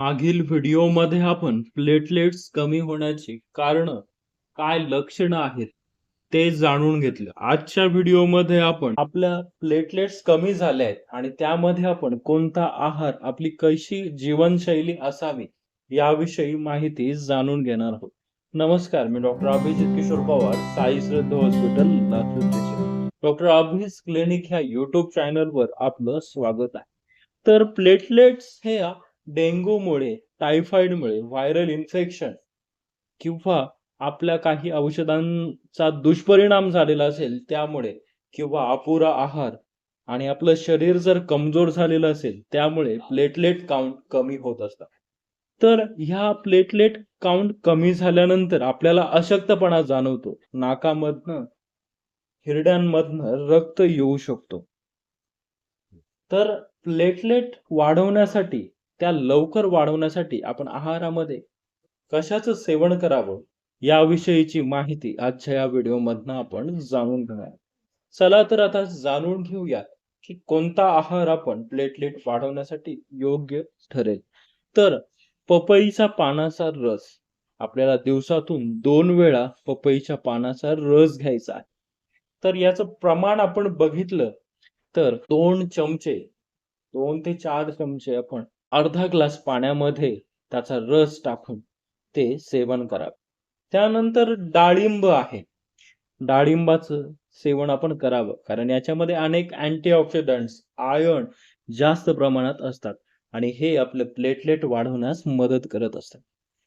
मागील व्हिडिओमध्ये आपण प्लेटलेट्स कमी होण्याची कारण काय लक्षणं आहेत ते जाणून घेतलं. आजच्या व्हिडिओमध्ये आपण आपल्या प्लेटलेट्स कमी झाल्या आहेत आणि त्यामध्ये आपण कोणता आहार आपली कशी जीवनशैली असावी याविषयी माहिती जाणून घेणार आहोत. नमस्कार मी doctor Abhijit Kishor Pawar Sai Shraddha hospital Latur doctor Abhi's clinic ह्या युट्यूब चॅनलवर आपलं स्वागत आहे. तर प्लेटलेट्स हे डेंग्यूमुळे टायफॉइडमुळे व्हायरल इन्फेक्शन किंवा आपल्या काही औषधांचा दुष्परिणाम झालेला असेल त्यामुळे किंवा अपुरा आहार आणि आपलं शरीर जर कमजोर झालेलं असेल त्यामुळे प्लेटलेट काउंट कमी होत असतात. तर ह्या प्लेटलेट काउंट कमी झाल्यानंतर आपल्याला अशक्तपणा जाणवतो. नाकामधनं हिरड्यांमधनं रक्त येऊ शकतो. तर प्लेटलेट वाढवण्यासाठी त्या लवकर वाढवण्यासाठी आपण आहारामध्ये कशाचं सेवन करावं याविषयीची माहिती आजच्या या व्हिडिओमधनं आपण जाणून घेऊया चला तर आता जाणून घेऊया की कोणता आहार आपण प्लेटलेट वाढवण्यासाठी योग्य ठरेल. तर पपईचा पानाचा रस आपल्याला दिवसातून दोन वेळा पपईच्या पानाचा रस घ्यायचा आहे. तर याचं प्रमाण आपण बघितलं तर दोन चमचे दोन ते चार चमचे आपण अर्धा ग्लास पाण्यामध्ये त्याचा रस टाकून ते सेवन करावे. त्यानंतर डाळिंब आहे. डाळिंबाचं सेवन आपण करावं कारण याच्यामध्ये अनेक अँटीऑक्सिडंट्स आयर्न जास्त प्रमाणात असतात आणि हे आपले प्लेटलेट वाढवण्यास मदत करत असतात.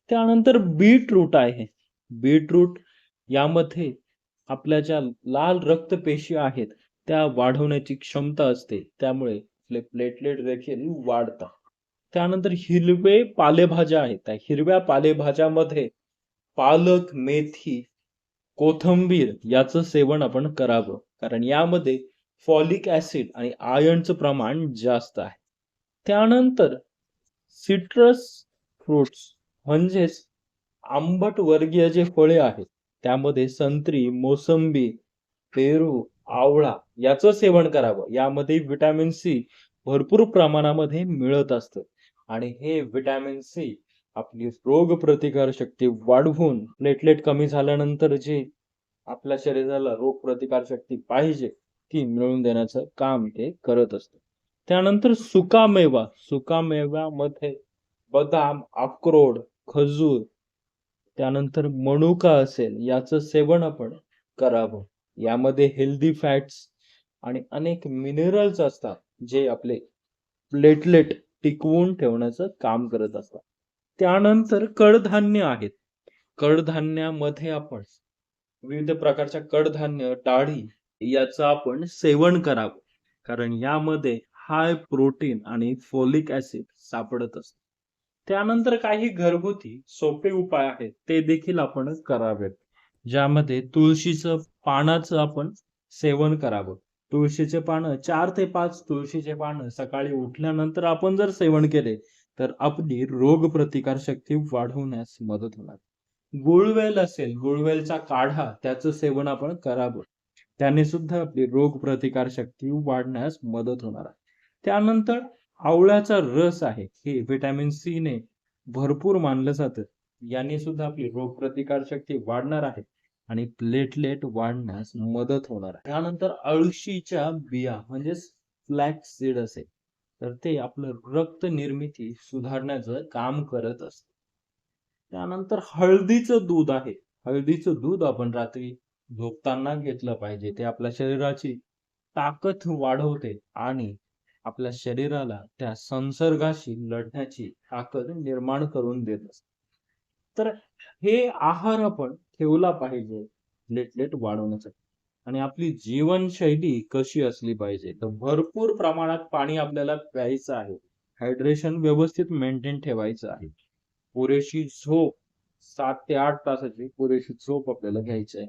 त्यानंतर बीटरूट आहे. बीटरूट यामध्ये आपल्या ज्या लाल रक्तपेशी आहेत त्या वाढवण्याची क्षमता असते. त्यामुळे आपले प्लेटलेट देखील वाढतात. त्यानंतर हिरवे पालेभाज्या आहेत. त्या हिरव्या पालेभाज्यामध्ये पालक मेथी कोथंबीर याचं सेवन आपण करावं. कारण यामध्ये फॉलिक ऍसिड आणि आयर्नचं प्रमाण जास्त आहे. त्यानंतर सिट्रस फ्रुट्स म्हणजेच आंबट वर्गीय जे फळे आहेत त्यामध्ये संत्री मोसंबी पेरू आवळा याचं सेवन करावं. यामध्ये विटॅमिन सी भरपूर प्रमाणामध्ये मिळत असतं. आणि हे विटॅमिन सी आपली रोगप्रतिकार शक्ती वाढवून प्लेटलेट कमी झाल्यानंतर जी आपल्या शरीराला रोगप्रतिकार शक्ती पाहिजे ती मिळवून देण्याचं काम ते करत असतं. त्यानंतर सुकामेवा सुकामेव्यामध्ये बदाम अक्रोड खजूर त्यानंतर मनुका असेल याचं सेवन आपण करावं. यामध्ये हेल्दी फॅट्स आणि अनेक मिनरल्स असतात जे आपले प्लेटलेट टिकवून ठेवण्याचं काम करत असतात. त्यानंतर कडधान्य आहेत. कडधान्यामध्ये आपण विविध प्रकारच्या कडधान्य डाळी याचं आपण सेवन करावं. कारण यामध्ये हाय प्रोटीन आणि फोलिक ऍसिड सापडत असत. त्यानंतर काही घरगुती सोपे उपाय आहेत. ते देखील आपण करावेत. ज्यामध्ये तुळशीचं पानाचं आपण सेवन करावं. तुळशीचे पानं चार ते पाच तुळशीचे पानं सकाळी उठल्यानंतर आपण जर सेवन केले तर आपली रोग प्रतिकार शक्ती वाढवण्यास मदत होणार. गुळवेल असेल गुळवेलचा काढा त्याचं सेवन आपण करावं. त्याने सुद्धा आपली रोग प्रतिकार शक्ती वाढण्यास मदत होणार आहे. त्यानंतर आवळ्याचा रस आहे हे व्हिटॅमिन सी ने भरपूर मानलं जातं. याने सुद्धा आपली रोग प्रतिकार शक्ती वाढणार आहे. आणि प्लेटलेट वाढण्यास मदत होणार आहे. त्यानंतर अळशीच्या बिया म्हणजेच फ्लॅक्स सीड असेल तर ते आपलं रक्त निर्मिती सुधारण्याचं काम करत असत. त्यानंतर हळदीचं दूध आहे. हळदीचं दूध आपण रात्री झोपताना घेतलं पाहिजे. ते आपल्या शरीराची ताकद वाढवते आणि आपल्या शरीराला त्या संसर्गाशी लढण्याची ताकद निर्माण करून देत असते. तर हे आहार आपण ठेवला पाहिजे. प्लेटलेट वाढवण्यासाठी. आणि आपली जीवनशैली कशी असली पाहिजे? तर भरपूर प्रमाणात पाणी आपल्याला प्यायचं आहे. हायड्रेशन व्यवस्थित मेंटेन ठेवायचं आहे. पुरेशी झोप सात ते आठ तासाची पुरेशी झोप आपल्याला घ्यायची आहे.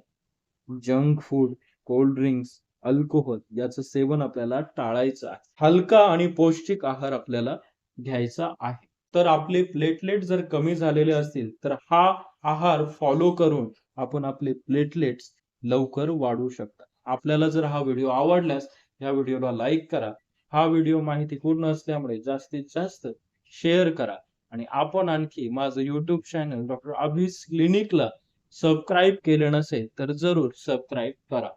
Junk food cold drinks alcohol याचं सेवन आपल्याला टाळायचं आहे. हलका आणि पौष्टिक आहार आपल्याला घ्यायचा आहे. तर आपले प्लेटलेट जर कमी झालेले असतील तर हा आहार फॉलो करून आपण आपले प्लेटलेट्स लवकर वाढवू शकता. आपल्याला जर हा व्हिडिओ आवडल्यास या व्हिडिओला लाईक करा. हा व्हिडिओ माहिती पूर्ण असल्यामुळे जास्तीत जास्त शेअर करा. आणि आपण आणखी माझं युट्यूब चॅनल डॉक्टर अभिस क्लिनिकला सबस्क्राईब केलं नसेल तर जरूर सबस्क्राईब करा.